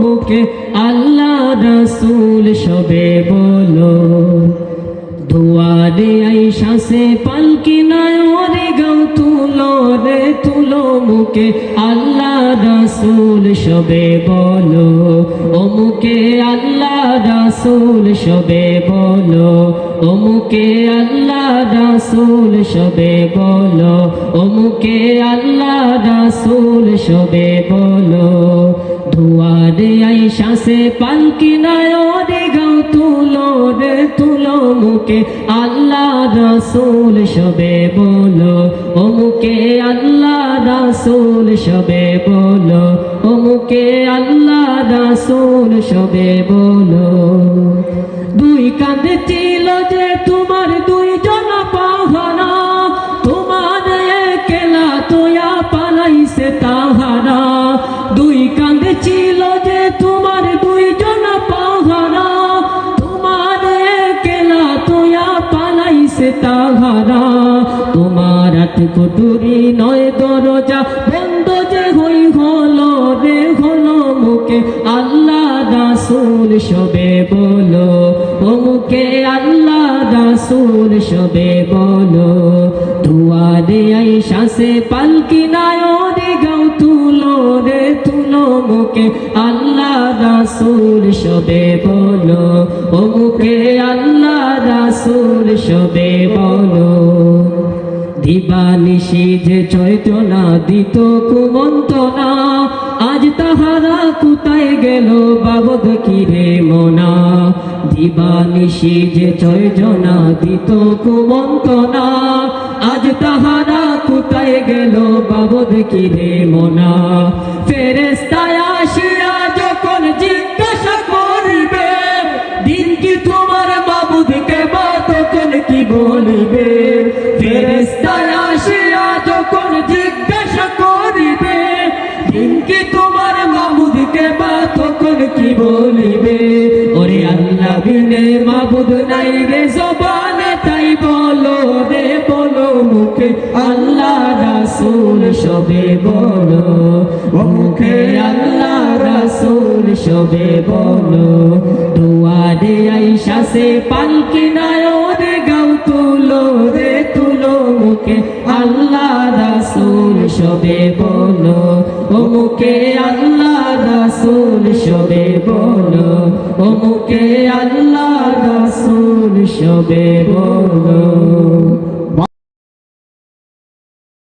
মুখে আল্লাহ রাসূল সবে বলো দুয়ারে আইসা সে পালকি নায়রে গাও তুলো রে, তুলো মুখে। আল্লাহ রাসূল সবে বলো, ও মুখে আল্লাহ রাসূল সবে বলো, ও মুখে আল্লাহ রাসূল সবে বলো, ও মুখে আল্লাহ রাসূল সবে বলো। দুয়ারে আইসা সে পালকি নায়রে গাও তুলো রে, তুলো মুখে। আল্লাহ রসুল সবে বলো, ও মুখে আল্লাহ রসুল সবে বলো, ও মুখে আল্লাহ রসুল সবে বলো। দুই কাঁধে ছিল যে তোমার দুই জন পাহারা তোমার কেলা তোয়া পালাইছে তাহারা পালাইছে তাহারা। তোমার আট কুটুরি নয় দরজা, বন্ধ যে হই হলো রে হলো মুখে। আল্লাহ রাসূল সবে বলো, ও মুখে আল্লাহ রাসূল সবে বলো। দুয়ারে আইসা সে পালকি নায়রে গাও তুলো রে তুলো মুখে। আল্লাহ রাসূল সবে বলো, ও মুখে আল্লাহ রাসূল সবে বলো। দিবানিশি যে চৈতনা, দিত কুমন্তনা আজ তাহারা কোথায় গেল, বাবদ কিরে মোনা? দিবানিশি যে চৈতনা, দিত কুমন্তনা আজ তাহারা কোথায় গেল, বাবদ কিরে মোনা? ফেরেস্তায় আসিয়া যখন ফেরেস্তায় আসিয়া জিজ্ঞাসা করিবে তোমার মাবুদকে বা তখন কি বলিবে? ওরে আল্লাহ বিনে মাবুদ নাই রে তাই বলো রে, বলো মুখে আল্লাহ রাসূল সবে বলো। মুখে আল্লাহ রাসূল সবে বলো। দুয়ারে আইসা সে পালকি নায়রে আল্লাহ রাসুল সবে বলো মুখে আল্লাহ রাসুল সবে বলো মুখে আল্লাহ রাসুল সবে বলো।